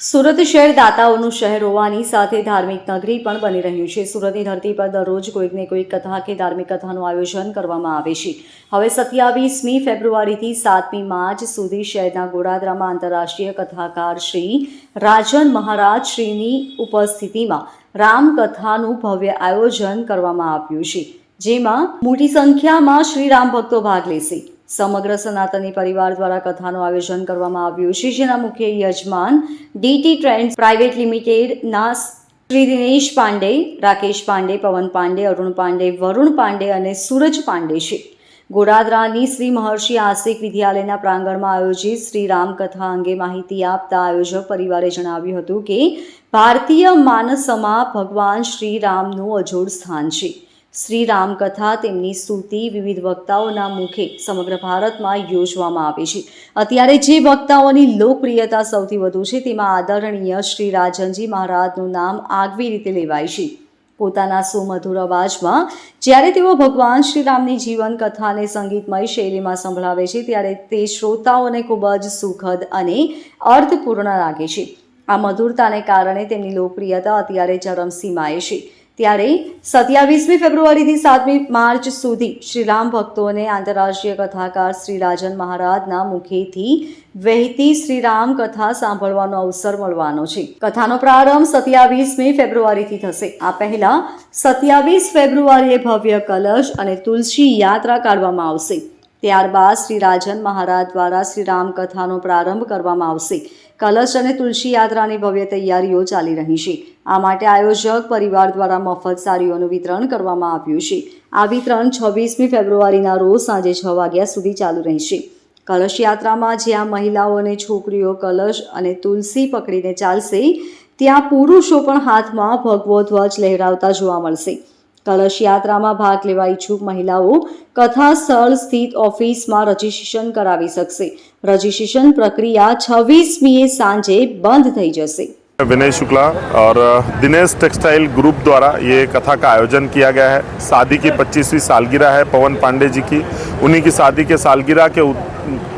સુરત શહેર દાતાઓનું શહેર હોવાની સાથે ધાર્મિક નગરી પણ બની રહ્યું છે. સુરતની ધરતી પર દરરોજ કોઈક ને કોઈક કથા કે ધાર્મિક કથાનું આયોજન કરવામાં આવે છે. હવે સત્યાવીસમી ફેબ્રુઆરીથી સાતમી માર્ચ સુધી શહેરના ગોડાદરામાં આંતરરાષ્ટ્રીય કથાકાર શ્રી રાજન મહારાજ શ્રીની ઉપસ્થિતિમાં રામકથાનું ભવ્ય આયોજન કરવામાં આવ્યું છે. જેમાં મોટી સંખ્યામાં શ્રી રામ ભક્તો ભાગ લેશે. સમગ્ર સનાતની પરિવાર દ્વારા કથાનું આયોજન કરવામાં આવ્યું. છે જેના મુખ્ય યજમાન ડીટી ટ્રેન્ડ પ્રાઇવેટ લિમિટેડના શ્રી દિનેશ પાંડે, રાકેશ પાંડે, પવન પાંડે, અરુણ પાંડે, વરુણ પાંડે અને સૂરજ પાંડે છે. ગોડાદરાની શ્રી મહર્ષિ આસિક વિદ્યાલયના પ્રાંગણમાં આયોજિત શ્રી રામકથા અંગે માહિતી આપતા આયોજક પરિવારે જણાવ્યું હતું કે, ભારતીય માનસમાં ભગવાન શ્રી રામનું અજોડ સ્થાન છે. શ્રી રામકથા તેમની સ્તુતિ વિવિધ વક્તાઓના મુખે સમગ્ર ભારતમાં યોજવામાં આવે છે. અત્યારે જે વક્તાઓની લોકપ્રિયતા સૌથી વધુ છે, તેમાં આદરણીય શ્રી રાજનજી મહારાજનું નામ આગવી રીતે લેવાય છે. પોતાના સુમધુર અવાજમાં, જ્યારે તેઓ ભગવાન શ્રી રામની જીવન કથાને સંગીતમય શૈલીમાં સંભળાવે છે, ત્યારે તે શ્રોતાઓને ખૂબ જ સુખદ અને અર્થપૂર્ણ લાગે છે. આ મધુરતાને કારણે તેમની લોકપ્રિયતા અત્યારે ચરમસીમાએ છે. ત્યારે સત્યાવીસમી ફેબ્રુઆરીથી સાતમી માર્ચ સુધી શ્રીરામ ભક્તોને આંતરરાષ્ટ્રીય કથાકાર શ્રી રાજન મહારાજના મુખેથી વહેતી શ્રીરામ કથા સાંભળવાનો અવસર મળવાનો છે. કથાનો પ્રારંભ સત્યાવીસમી ફેબ્રુઆરીથી થશે. આ પહેલા સત્યાવીસ ફેબ્રુઆરીએ ભવ્ય કલશ અને તુલસી યાત્રા કાઢવામાં આવશે. ત્યારબાદ શ્રી રાજન મહારાજ દ્વારા શ્રી રામ કથાનો પ્રારંભ કરવામાં આવશે. કલશ અને તુલસી યાત્રાની ભવ્ય તૈયારીઓ ચાલી રહી છે. આ માટે આયોજક પરિવાર દ્વારા મફત સાડીઓનું વિતરણ કરવામાં આવ્યું છે. આ વિતરણ છવ્વીસમી ફેબ્રુઆરીના રોજ સાંજે છ વાગ્યા સુધી ચાલુ રહેશે. કલશ યાત્રામાં જ્યાં મહિલાઓ અને છોકરીઓ કલશ અને તુલસી પકડીને ચાલશે, ત્યાં પુરુષો પણ હાથમાં ભગવો ધ્વજ લહેરાવતા જોવા મળશે. કલશ યાત્રામાં ભાગ લેવા ઈચ્છુક મહિલાઓ કથા સ્થળ સ્થિત ઓફિસમાં રજીસ્ટ્રેશન કરાવી શકશે રજીસ્ટ્રેશન પ્રક્રિયા છવ્વીસમીએ સાંજે બંધ થઈ જશે विनय शुक्ला और दिनेश टेक्सटाइल ग्रुप द्वारा ये कथा का आयोजन किया गया है शादी की 25वीं सालगिरह है पवन पांडे जी की उन्हीं की शादी के सालगिरह के उ-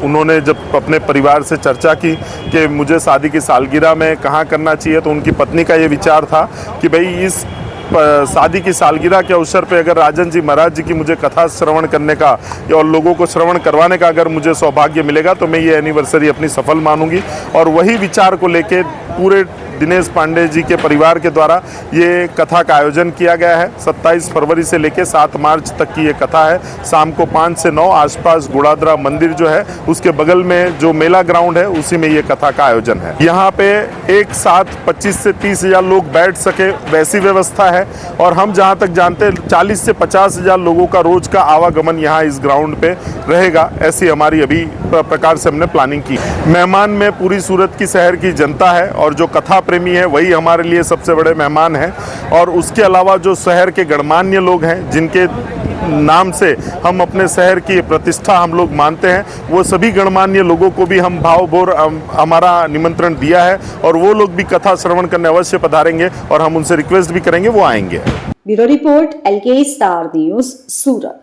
उन्होंने जब अपने परिवार से चर्चा की कि मुझे शादी की सालगिरह में कहाँ करना चाहिए तो उनकी पत्नी का ये विचार था कि भाई इस प- शादी की सालगिरह के अवसर पे अगर राजन जी महाराज जी की मुझे कथा श्रवण करने का या और लोगों को श्रवण करवाने का अगर मुझे सौभाग्य मिलेगा तो मैं ये एनिवर्सरी अपनी सफल मानूँगी। और वही विचार को लेके पूरे दिनेश पांडे जी के परिवार के द्वारा ये कथा का आयोजन किया गया है। 27 फरवरी से लेकर 7 मार्च तक की ये कथा है। शाम को पाँच से नौ आसपास गुड़ादरा मंदिर जो है, उसके बगल में जो मेला ग्राउंड है, उसी में ये कथा का आयोजन है। यहाँ पे एक साथ 25 से तीस हज़ार लोग बैठ सके, वैसी व्यवस्था है। और हम जहाँ तक जानते हैं, चालीस से पचास हज़ार लोगों का रोज का आवागमन यहाँ इस ग्राउंड पे रहेगा, ऐसी हमारी अभी प्रकार से हमने प्लानिंग की। मेहमान में पूरी सूरत की, शहर की जनता है और जो कथा प्रेमी है, वही हमारे लिए सबसे बड़े मेहमान हैं। और उसके अलावा जो शहर के गणमान्य लोग हैं, जिनके नाम से हम अपने शहर की प्रतिष्ठा हम लोग मानते हैं, वो सभी गणमान्य लोगों को भी हम भावभोर हमारा निमंत्रण दिया है और वो लोग भी कथा श्रवण करने अवश्य पधारेंगे और हम उनसे रिक्वेस्ट भी करेंगे, वो आएँगे। Bureau report L K news, Surat.